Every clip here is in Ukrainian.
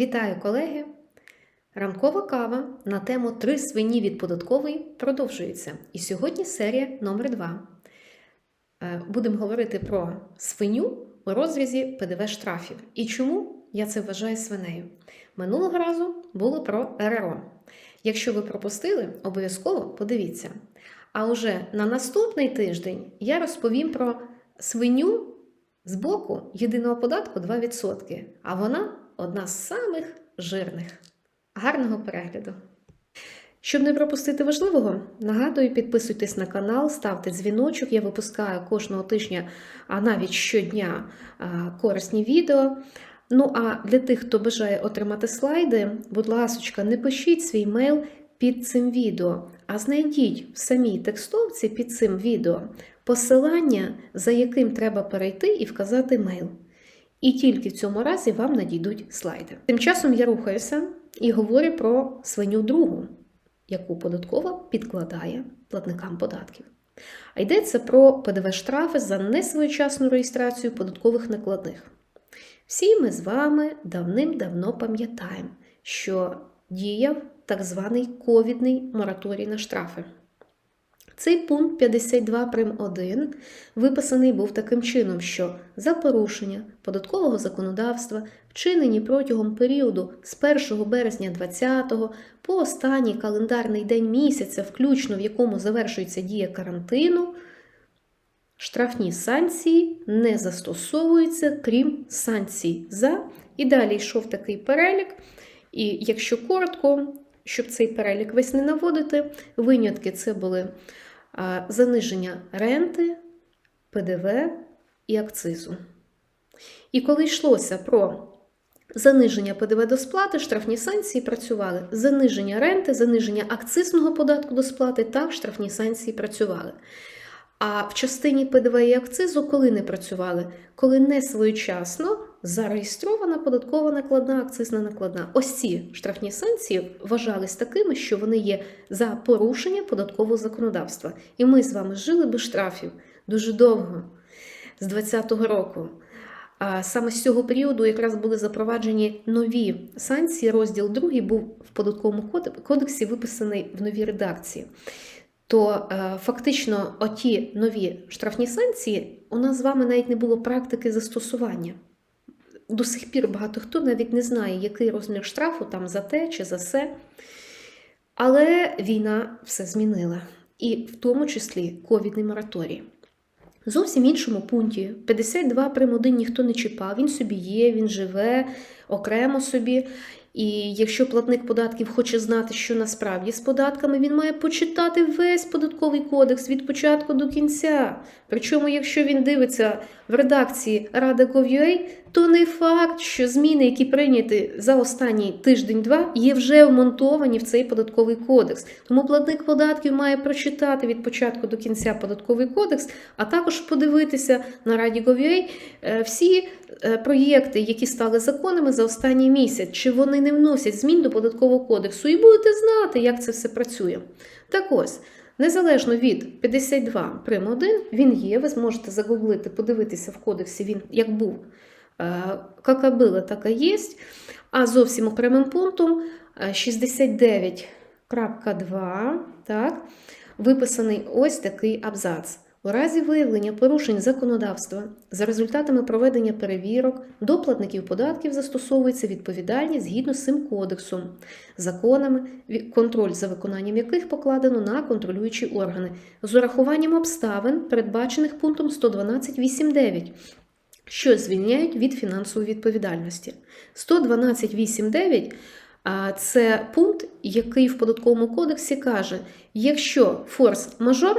Вітаю, колеги! Ранкова кава на тему Три свині від податкової продовжується. І сьогодні серія номер 2 Будемо говорити про свиню у розрізі ПДВ штрафів. І чому я це вважаю свинею? Минулого разу було про РРО. Якщо ви пропустили, обов'язково подивіться. А уже на наступний тиждень я розповім про свиню з боку єдиного податку 2%, а вона одна з самих жирних. Гарного перегляду! Щоб не пропустити важливого, нагадую, підписуйтесь на канал, ставте дзвіночок. Я випускаю кожного тижня, а навіть щодня корисні відео. Ну а для тих, хто бажає отримати слайди, будь ласка, не пишіть свій мейл під цим відео, а знайдіть в самій текстовці під цим відео посилання, за яким треба перейти і вказати мейл. І тільки в цьому разі вам надійдуть слайди. Тим часом я рухаюся і говорю про свиню другу, яку податкова підкладає платникам податків. А йдеться про ПДВ штрафи за несвоєчасну реєстрацію податкових накладних. Всі ми з вами давним-давно пам'ятаємо, що діяв так званий ковідний мораторій на штрафи. Цей пункт 52 прим 1 виписаний був таким чином, що за порушення податкового законодавства, вчинені протягом періоду з 1 березня 2020 по останній календарний день місяця, включно в якому завершується дія карантину, штрафні санкції не застосовуються, крім санкцій за. І далі йшов такий перелік. І якщо коротко, щоб цей перелік весь не наводити, винятки це були заниження ренти, ПДВ і акцизу. І коли йшлося про заниження ПДВ до сплати, штрафні санкції працювали. Заниження ренти, заниження акцизного податку до сплати та штрафні санкції працювали. А в частині ПДВ і акцизу, коли не працювали, коли не своєчасно зареєстрована податкова накладна, акцизна накладна. Ось ці штрафні санкції вважались такими, що вони є за порушення податкового законодавства. І ми з вами жили без штрафів дуже довго, з 2020 року. А саме з цього періоду якраз були запроваджені нові санкції. Розділ 2 був в податковому кодексі виписаний в новій редакції. То е, фактично оті нові штрафні санкції у нас з вами навіть не було практики застосування. До сих пір багато хто навіть не знає, який розмір штрафу там за те чи за все. Але війна все змінила. І в тому числі ковідний мораторій. Зовсім іншому пункті 52 прим. 1 ніхто не чіпав, він собі є, він живе окремо собі. І якщо платник податків хоче знати, що насправді з податками, він має почитати весь податковий кодекс від початку до кінця. Причому, якщо він дивиться в редакції Rada.gov.ua, то не факт, що зміни, які прийняті за останній тиждень-два, є вже вмонтовані в цей податковий кодекс. Тому платник податків має прочитати від початку до кінця податковий кодекс, а також подивитися на Раді.gov.ua е, всі е, проєкти, які стали законами за останній місяць, чи вони не вносять змін до податкового кодексу, і будете знати, як це все працює. Так ось. Незалежно від 52 прим 1, він є, ви зможете загуглити, подивитися в кодексі, він як був Как е, було, так і є. А зовсім окремим пунктом 69.2 так, виписаний ось такий абзац. У разі виявлення порушень законодавства за результатами проведення перевірок до платників податків застосовується відповідальність згідно з цим кодексом, законами, контроль за виконанням яких покладено на контролюючі органи, з урахуванням обставин, передбачених пунктом 112.8.9 що звільняють від фінансової відповідальності. 112.8.9 це пункт, який в податковому кодексі каже: якщо форс-мажор,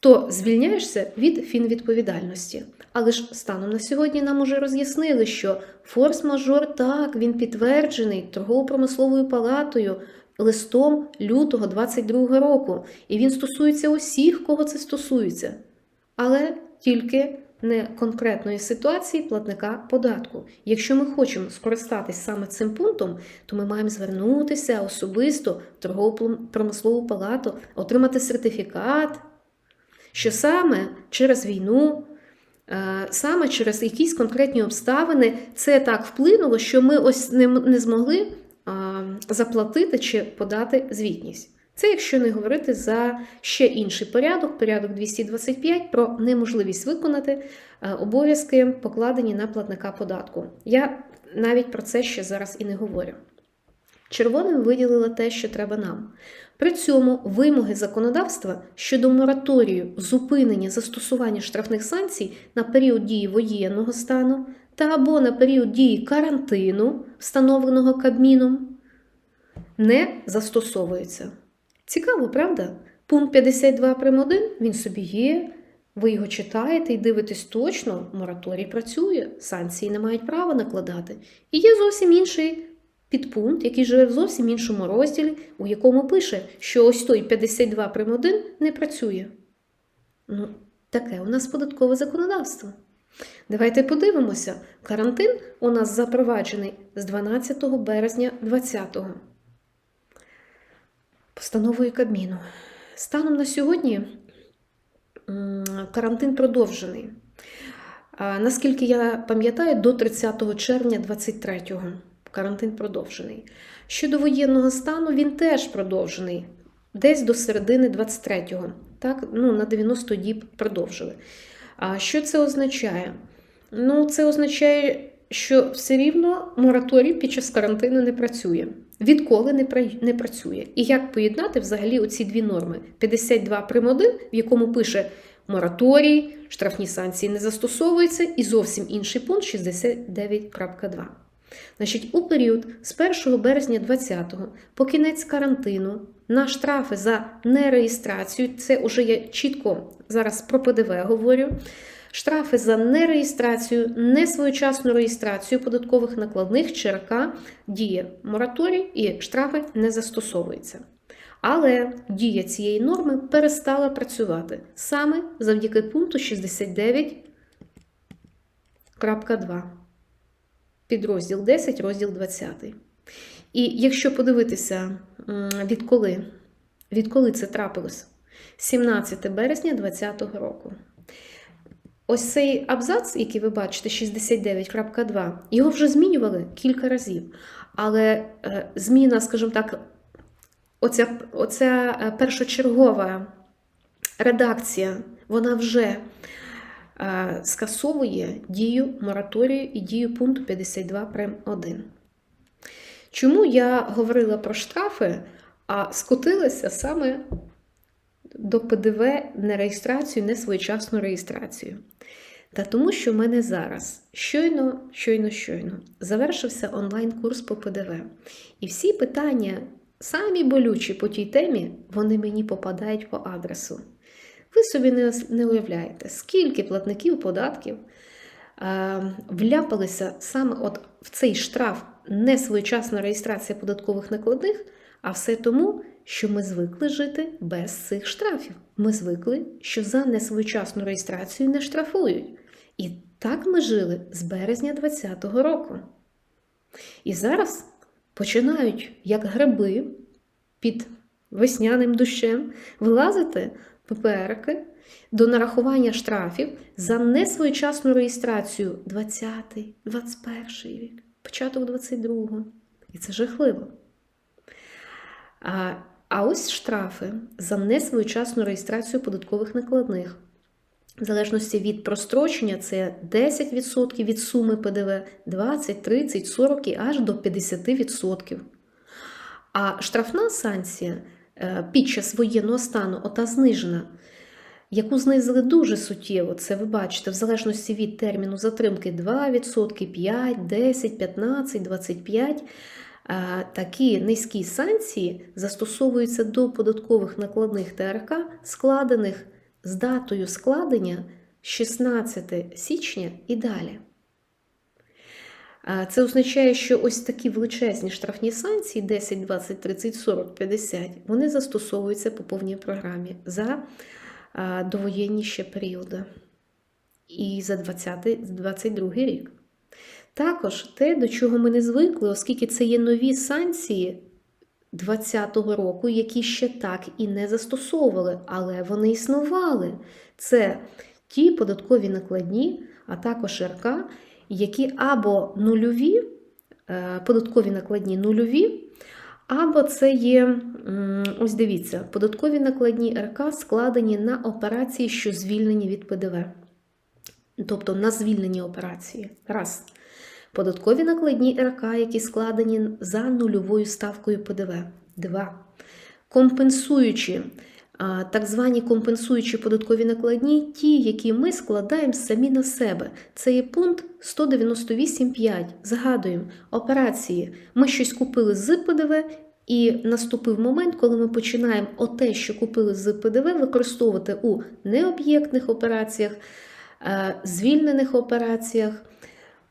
то звільняєшся від фінвідповідальності. Але ж станом на сьогодні нам уже роз'яснили, що форс-мажор так, він підтверджений торгово-промисловою палатою листом лютого 2022 року. І він стосується усіх, кого це стосується. Але тільки не конкретної ситуації платника податку. Якщо ми хочемо скористатись саме цим пунктом, то ми маємо звернутися особисто в торгово-промислову палату, отримати сертифікат, що саме через війну е, саме через якісь конкретні обставини це так вплинуло, що ми ось не, змогли заплатити чи подати звітність. Це якщо не говорити за ще інший порядок, порядок 225 про неможливість виконати е, обов'язки, покладені на платника податку. Я навіть про це ще зараз і не говорю. Червоним виділила те, що треба нам. При цьому вимоги законодавства щодо мораторію зупинення застосування штрафних санкцій на період дії воєнного стану та або на період дії карантину, встановленого Кабміном, не застосовуються. Цікаво, правда? Пункт 52 прим. 1, він собі є. Ви його читаєте і дивитесь точно, мораторій працює, санкції не мають права накладати. І є зовсім інший підпункт, який живе в зовсім іншому розділі, у якому пише, що ось той 52 прим. 1 не працює. Ну, таке у нас податкове законодавство. Давайте подивимося. Карантин у нас запроваджений з 12 березня 2020 постановою Кабміну. Станом на сьогодні карантин продовжений. Наскільки я пам'ятаю, до 30 червня 23-го карантин продовжений. Щодо воєнного стану, він теж продовжений. Десь до середини 23-го. Так, ну, на 90 діб продовжили. А що це означає? Ну, це означає, що все рівно мораторій під час карантину не працює. Відколи не, не працює. І як поєднати взагалі оці дві норми? 52 прим. 1, в якому пише мораторій, штрафні санкції не застосовуються, і зовсім інший пункт 69.2. Значить, у період з 1 березня 2020 по кінець карантину на штрафи за нереєстрацію, це вже я чітко зараз про ПДВ говорю. Штрафи за нереєстрацію, несвоєчасну реєстрацію податкових накладних ЧРК діє мораторій і штрафи не застосовуються. Але дія цієї норми перестала працювати саме завдяки пункту 69.2 підрозділ 10, розділ 20. І якщо подивитися, відколи, відколи це трапилось? 17 березня 2020 року. Ось цей абзац, який ви бачите, 69.2, його вже змінювали кілька разів. Але е, зміна, скажімо так, оця, оця е, першочергова редакція, вона вже е, скасовує дію мораторію і дію пункту 52 прим. 1. Чому я говорила про штрафи, а скотилася саме до ПДВ не реєстрацію, не своєчасну реєстрацію? Та тому, що в мене зараз щойно, щойно, щойно завершився онлайн-курс по ПДВ. І всі питання, самі болючі по тій темі, вони мені попадають по адресу. Ви собі не, не уявляєте, скільки платників податків е, вляпалися саме от в цей штраф несвоєчасна реєстрація податкових накладних, а все тому, що ми звикли жити без цих штрафів. Ми звикли, що за несвоєчасну реєстрацію не штрафують. І так ми жили з березня 2020 року. І зараз починають, як гриби під весняним дощем, вилазити ППРки до нарахування штрафів за несвоєчасну реєстрацію 20-й, 21 рік, початок 22-го. І це жахливо. А, а ось штрафи за несвоєчасну реєстрацію податкових накладних. В залежності від прострочення це 10% від суми ПДВ, 20, 30, 40 і аж до 50%. А штрафна санкція е, під час воєнного стану, ота знижена, яку знизили дуже суттєво, це ви бачите, в залежності від терміну затримки 2%, 5, 10, 15, 25. Такі низькі санкції застосовуються до податкових накладних ТРК, складених з датою складення 16 січня і далі. Це означає, що ось такі величезні штрафні санкції 10, 20, 30, 40, 50, вони застосовуються по повній програмі за довоєнні ще періоди. І за 20-22 рік. Також те, до чого ми не звикли, оскільки це є нові санкції 2020 року, які ще так і не застосовували, але вони існували. Це ті податкові накладні, а також РК, які або нульові, е, податкові накладні нульові, або це є, ось дивіться, податкові накладні РК складені на операції, що звільнені від ПДВ. Тобто на звільнені операції. Раз. Податкові накладні РК, які складені за нульовою ставкою ПДВ. Два. Компенсуючі, так звані компенсуючі податкові накладні, ті, які ми складаємо самі на себе. Це є пункт 198.5. Згадуємо, операції. Ми щось купили з ПДВ, і наступив момент, коли ми починаємо оте, що купили з ПДВ, використовувати у необ'єктних операціях, е, звільнених операціях.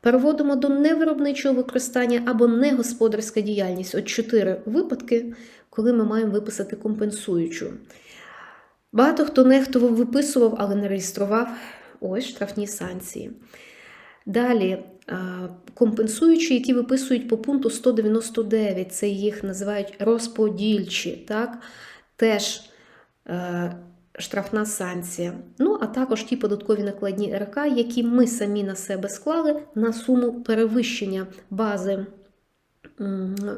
Переводимо до невиробничого використання або негосподарська діяльність. От чотири випадки, коли ми маємо виписати компенсуючу. Багато хто нехтував виписував, але не реєстрував ось штрафні санкції. Далі компенсуючі, які виписують по пункту 199, це їх називають розподільчі, так? теж е, штрафна санкція. Ну, а також ті податкові накладні РК, які ми самі на себе склали на суму перевищення бази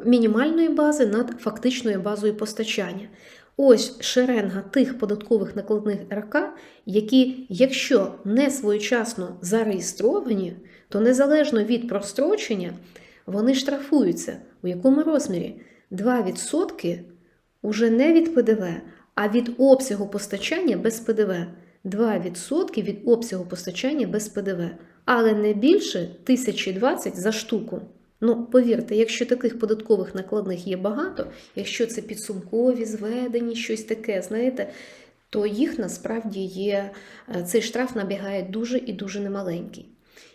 мінімальної бази над фактичною базою постачання. Ось шеренга тих податкових накладних РК, які, якщо не своєчасно зареєстровані, то незалежно від прострочення, вони штрафуються. У якому розмірі? 2% уже не від ПДВ, а від обсягу постачання без ПДВ. 2% від обсягу постачання без ПДВ, але не більше 1020 за штуку. Ну, повірте, якщо таких податкових накладних є багато, якщо це підсумкові, зведені, щось таке, знаєте, то їх насправді є, е, цей штраф набігає дуже і дуже немаленький.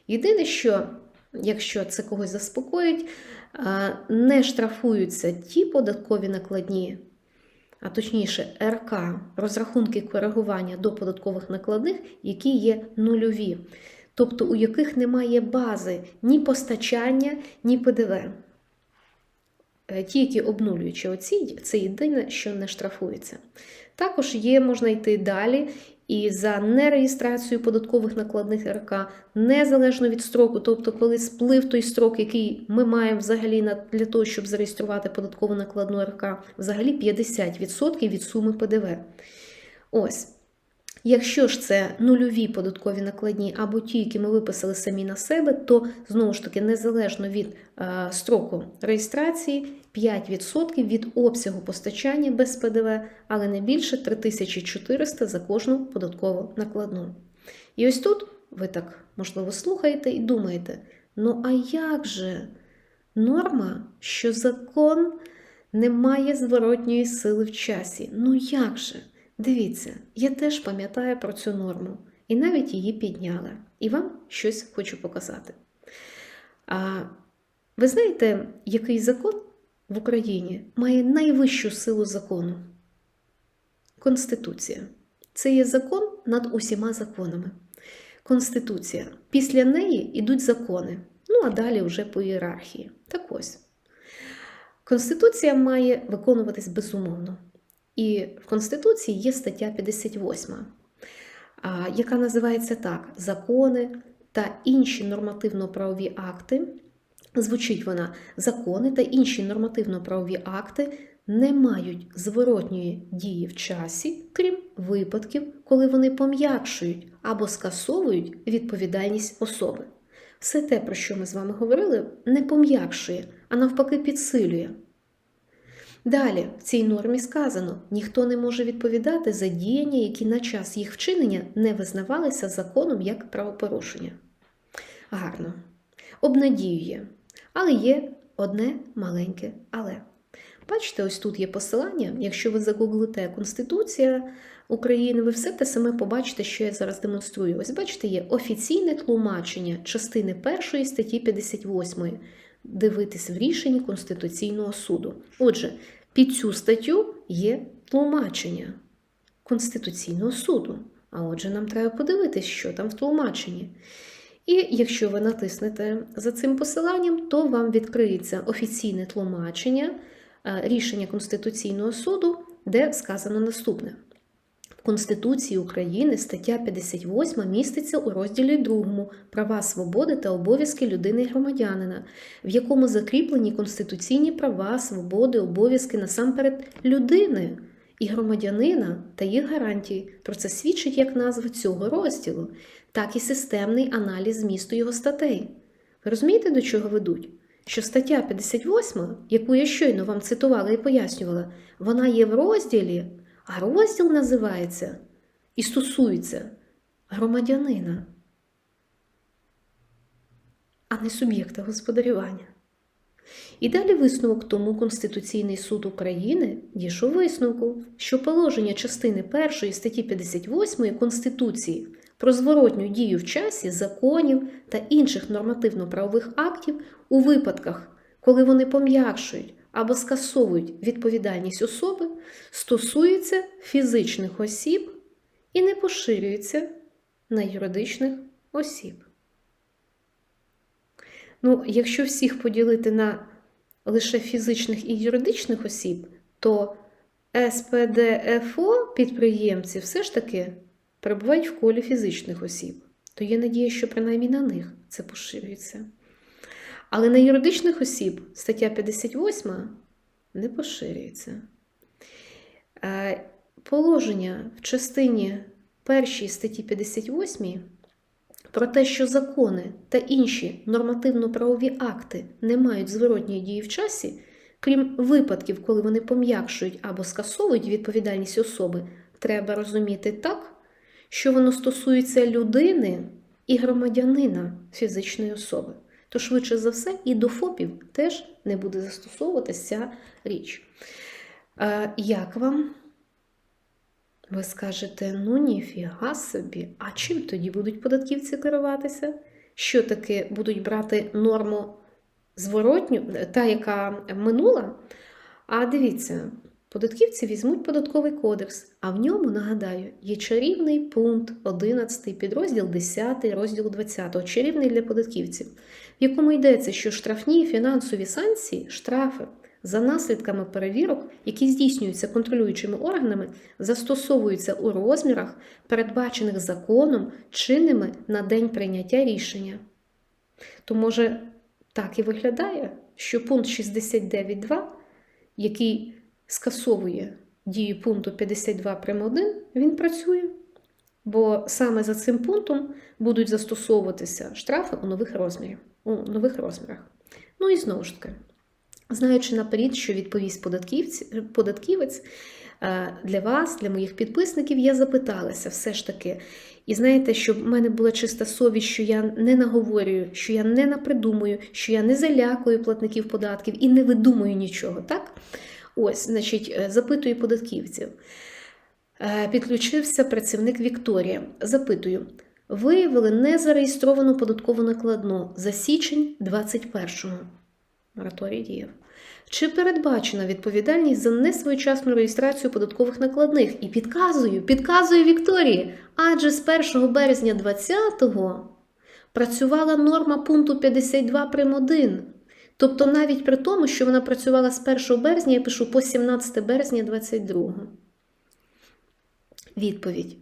Єдине, що, якщо це когось заспокоїть, е, не штрафуються ті податкові накладні, а точніше, РК, розрахунки коригування до податкових накладних, які є нульові тобто у яких немає бази ні постачання, ні ПДВ. Е, ті, які обнулюючи оці, це єдине, що не штрафується. Також є, можна йти далі. І за нереєстрацію податкових накладних РК, незалежно від строку, тобто, коли сплив той строк, який ми маємо взагалі для того, щоб зареєструвати податкову накладну РК, взагалі 50% від суми ПДВ. Ось. Якщо ж це нульові податкові накладні або ті, які ми виписали самі на себе, то знову ж таки незалежно від е, строку реєстрації 5% від обсягу постачання без ПДВ, але не більше 3400 за кожну податкову накладну. І ось тут ви так можливо слухаєте і думаєте: ну а як же норма, що закон не має зворотньої сили в часі? Ну як же? Дивіться, я теж пам'ятаю про цю норму і навіть її підняла. І вам щось хочу показати. А ви знаєте, який закон в Україні має найвищу силу закону? Конституція. Це є закон над усіма законами. Конституція. Після неї йдуть закони. Ну, а далі вже по ієрархії. Так ось. Конституція має виконуватись безумовно. І в Конституції є стаття 58, яка називається так: Закони та інші нормативно-правові акти. Звучить вона: закони та інші нормативно-правові акти не мають зворотньої дії в часі, крім випадків, коли вони пом'якшують або скасовують відповідальність особи. Все те, про що ми з вами говорили, не пом'якшує, а навпаки, підсилює. Далі в цій нормі сказано, ніхто не може відповідати за діяння, які на час їх вчинення не визнавалися законом як правопорушення. Гарно. Обнадіює. Але є одне маленьке але. Бачите, ось тут є посилання. Якщо ви загуглите Конституція України, ви все те саме побачите, що я зараз демонструю. Ось бачите, є офіційне тлумачення частини 1 статті 58 дивитись в рішенні Конституційного суду. Отже, під цю статтю є тлумачення Конституційного суду. А отже, нам треба подивитись, що там в тлумаченні. І якщо ви натиснете за цим посиланням, то вам відкриється офіційне тлумачення е, рішення Конституційного суду, де сказано наступне. Конституції України стаття 58 міститься у розділі 2 Права, свободи та обов'язки людини і громадянина, в якому закріплені конституційні права, свободи, обов'язки насамперед людини і громадянина та їх гарантії. Про це свідчить як назва цього розділу, так і системний аналіз змісту його статей. Ви розумієте, до чого ведуть? Що стаття 58, яку я щойно вам цитувала і пояснювала, вона є в розділі, а розділ називається і стосується громадянина, а не суб'єкта господарювання. І далі висновок тому Конституційний суд України дійшов висновку, що положення частини 1 статті 58 Конституції про зворотню дію в часі законів та інших нормативно-правових актів у випадках, коли вони пом'якшують або скасовують відповідальність особи, стосуються фізичних осіб і не поширюються на юридичних осіб. Ну, якщо всіх поділити на лише фізичних і юридичних осіб, то СПДФО підприємці все ж таки перебувають в колі фізичних осіб. То є надія, що принаймні на них це поширюється. Але на юридичних осіб стаття 58 не поширюється. Е, Положення в частині першій статті 58 про те, що закони та інші нормативно-правові акти не мають зворотньої дії в часі, крім випадків, коли вони пом'якшують або скасовують відповідальність особи, треба розуміти так, що воно стосується людини і громадянина фізичної особи. То швидше за все, і до ФОПів теж не буде застосовуватися ця річ. Е, Як вам? Ви скажете, ну ніфіга собі, а чим тоді будуть податківці керуватися? Що таки будуть брати норму зворотню, та, яка минула? А дивіться, податківці візьмуть податковий кодекс, а в ньому, нагадаю, є чарівний пункт 11, підрозділ 10, розділ 20, чарівний для податківців, в якому йдеться, що штрафні фінансові санкції, штрафи за наслідками перевірок, які здійснюються контролюючими органами, застосовуються у розмірах, передбачених законом, чинними на день прийняття рішення. То, може, так і виглядає, що пункт 69.2, який скасовує дію пункту 52 прим. 1, він працює. Бо саме за цим пунктом будуть застосовуватися штрафи у нових розмірах. У нових розмірах. Ну і знову ж таки. Знаючи наперед, що відповість податківець е, для вас, для моїх підписників, я запиталася все ж таки. І знаєте, щоб в мене була чиста совість, що я не наговорюю, що я не напридумую, що я не залякую платників податків і не видумую нічого. так? Ось, значить, е, запитую податківців. Е, підключився працівник Вікторія. Запитую. Виявили незареєстровану податкову накладну за січень 21-го. Мораторій діяв. Чи передбачена відповідальність за несвоєчасну реєстрацію податкових накладних? І підказую, підказую Вікторії, адже з 1 березня 2020-го працювала норма пункту 52 прим. 1. Тобто навіть при тому, що вона працювала з 1 березня, я пишу по 17 березня 22. Відповідь.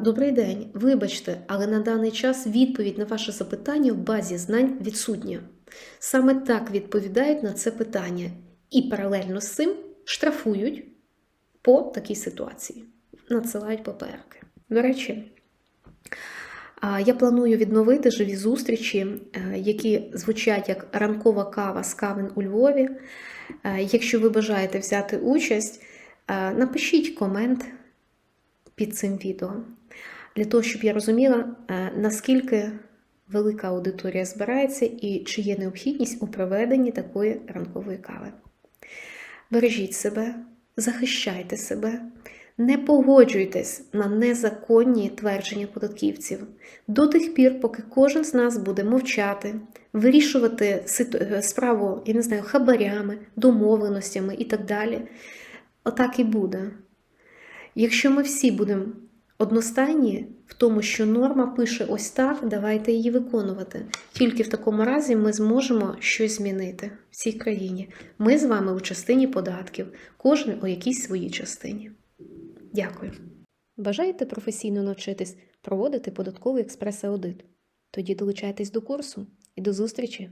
Добрий день. Вибачте, але на даний час відповідь на ваше запитання в базі знань відсутня. Саме так відповідають на це питання і паралельно з цим штрафують по такій ситуації, надсилають паперки. До речі, я планую відновити живі зустрічі, е, які звучать як ранкова кава з кавин у Львові. Е, якщо ви бажаєте взяти участь, е, напишіть комент під цим відео, для того, щоб я розуміла, наскільки велика аудиторія збирається і чи є необхідність у проведенні такої ранкової кави. Бережіть себе, захищайте себе, не погоджуйтесь на незаконні твердження податківців до тих пір, поки кожен з нас буде мовчати, вирішувати справу, я не знаю, хабарями, домовленостями і так далі. Отак і буде. Якщо ми всі будемо одностайні в тому, що норма пише ось так, давайте її виконувати. Тільки в такому разі ми зможемо щось змінити в цій країні. Ми з вами у частині податків, кожен у якійсь своїй частині. Дякую. Бажаєте професійно навчитись проводити податковий експрес-аудит? Тоді долучайтесь до курсу і до зустрічі!